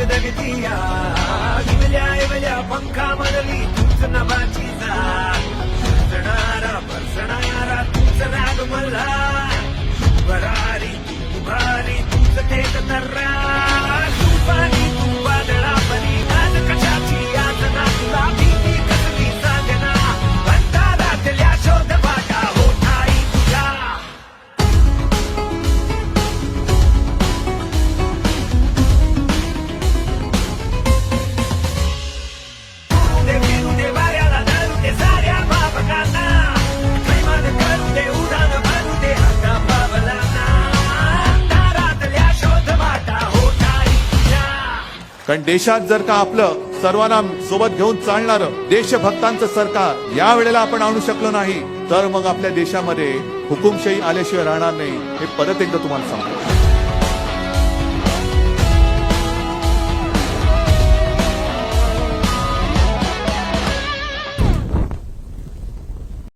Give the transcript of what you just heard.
Give me कारण देशात जर का आपलं सर्वांना सोबत घेऊन चालणारं देशभक्तांचं सरकार या वेळेला आपण आणू शकलो नाही तर मग आपल्या देशामध्ये हुकुमशाही आल्याशिवाय राहणार नाही हे परत एकदा तुम्हाला सांगतो.